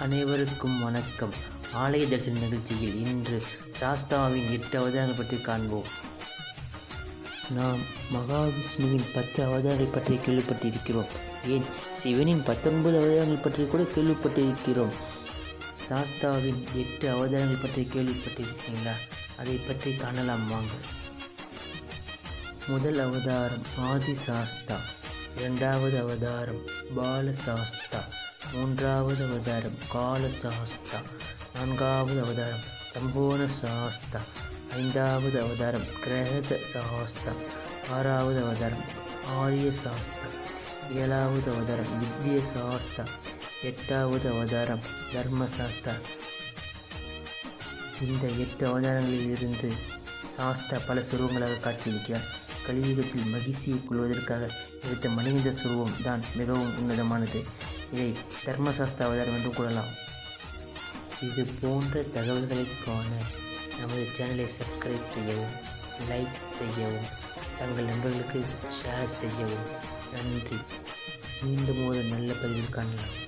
அனைவருக்கும் வணக்கம். ஆலய தரிசன நிகழ்ச்சியில் இன்று சாஸ்தாவின் எட்டு அவதாரங்கள் பற்றி காண்போம். நாம் மகாவிஷ்ணுவின் பத்து அவதாரங்கள் பற்றி கேள்விப்பட்டிருக்கிறோம். ஏன்? சிவனின் பத்தொன்பது அவதாரங்கள் பற்றி கூட கேள்விப்பட்டிருக்கிறோம். சாஸ்தாவின் எட்டு அவதாரங்கள் பற்றி கேள்விப்பட்டிருக்கீங்களா? அதை பற்றி காணலாம் வாங்க. முதல் அவதாரம் ஆதி சாஸ்தா இரண்டாவது அவதாரம் பால சாஸ்தா மூன்றாவது அவதாரம் கால சாஸ்தா நான்காவது அவதாரம் சம்பூர்ண சாஸ்தா ஐந்தாவது அவதாரம் கிரகத சாஸ்தா ஆறாவது அவதாரம் ஆரிய சாஸ்தா ஏழாவது அவதாரம் வித்ய சாஸ்தா எட்டாவது அவதாரம் தர்ம சாஸ்தா இந்த எட்டு அவதாரங்களில் இருந்து சாஸ்தா பல சுருவங்களாக காட்சியளிக்கிறார் கலியுகத்தில் மகிழ்ச்சியை கொள்வதற்காக எடுத்த மனித சுருவம் தான் மிகவும் உன்னதமானது. இதை தர்மசாஸ்திர அவதாரம் என்றும் கூறலாம். இது போன்ற தகவல்களுக்கான நமது சேனலை சப்ஸ்கிரைப் செய்யவும் லைக் செய்யவும் தங்கள் நண்பர்களுக்கு ஷேர் செய்யவும். நன்றி. மீண்டும் ஒரு நல்ல பதிவில் காணலாம்.